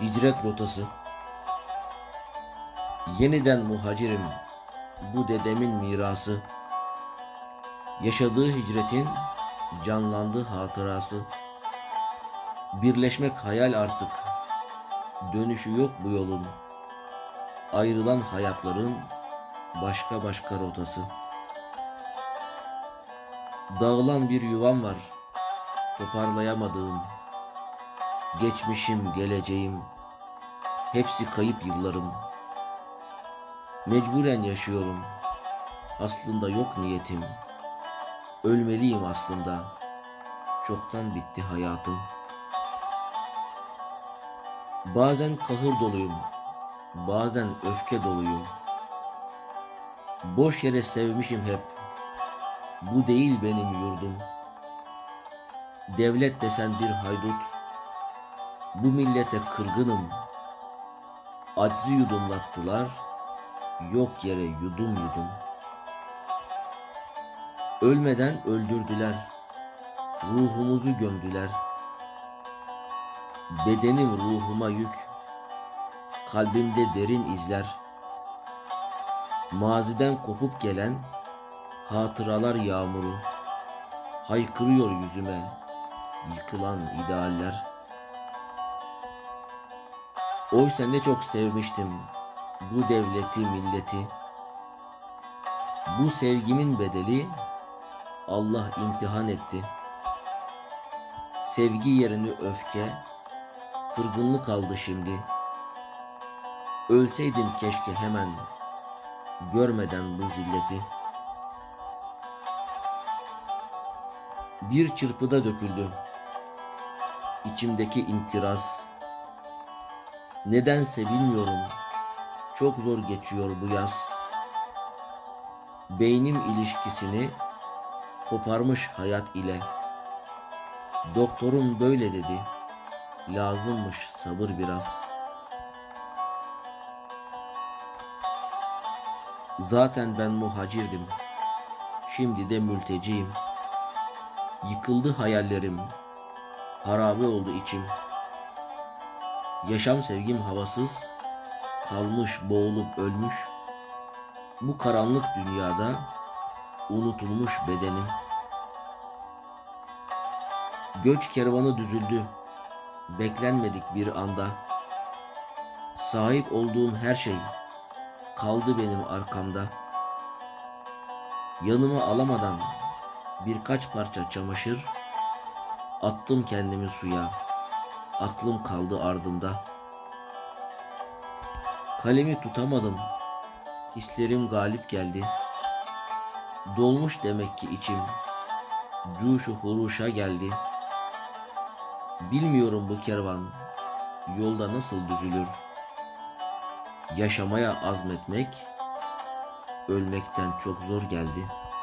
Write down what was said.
Hicret rotası. Yeniden muhacirim. Bu dedemin mirası. Yaşadığı hicretin canlandı hatırası. Birleşmek hayal artık. Dönüşü yok bu yolun. Ayrılan hayatların başka başka rotası. Dağılan bir yuvam var. Toparlayamadığım. Geçmişim, geleceğim. Hepsi kayıp yıllarım. Mecburen yaşıyorum. Aslında yok niyetim. Ölmeliyim aslında. Çoktan bitti hayatım. Bazen kahır doluyum. Bazen öfke doluyum. Boş yere sevmişim hep. Bu değil benim yurdum. Devlet desen bir haydut. Bu millete kırgınım. Aczi yudumlattılar. Yok yere yudum yudum. Ölmeden öldürdüler. Ruhumuzu gömdüler. Bedenim ruhuma yük. Kalbimde derin izler. Maziden kopup gelen hatıralar yağmuru haykırıyor yüzüme yıkılan idealler. Oysa ne çok sevmiştim bu devleti milleti. Bu sevgimin bedeli Allah imtihan etti. Sevgi yerini öfke, kırgınlık aldı şimdi. Ölseydim keşke hemen görmeden bu zilleti. Bir çırpıda döküldü içimdeki intiraz. Nedense bilmiyorum. Çok zor geçiyor bu yaz. Beynim ilişkisini koparmış hayat ile. Doktorum böyle dedi. Lazımmış sabır biraz. Zaten ben muhacirdim. Şimdi de mülteciyim. Yıkıldı hayallerim. Harabe oldu içim. Yaşam sevgim havasız, kalmış boğulup ölmüş. Bu karanlık dünyada unutulmuş bedenim. Göç kervanı düzüldü. Beklenmedik bir anda. Sahip olduğum her şey kaldı benim arkamda. Yanıma alamadan birkaç parça çamaşır attım kendimi suya. Aklım kaldı ardında. Kalemi tutamadım. Hislerim galip geldi. Dolmuş demek ki içim. Cuşu huruşa geldi. Bilmiyorum bu kervan yolda nasıl düzülür. Yaşamaya azmetmek ölmekten çok zor geldi.''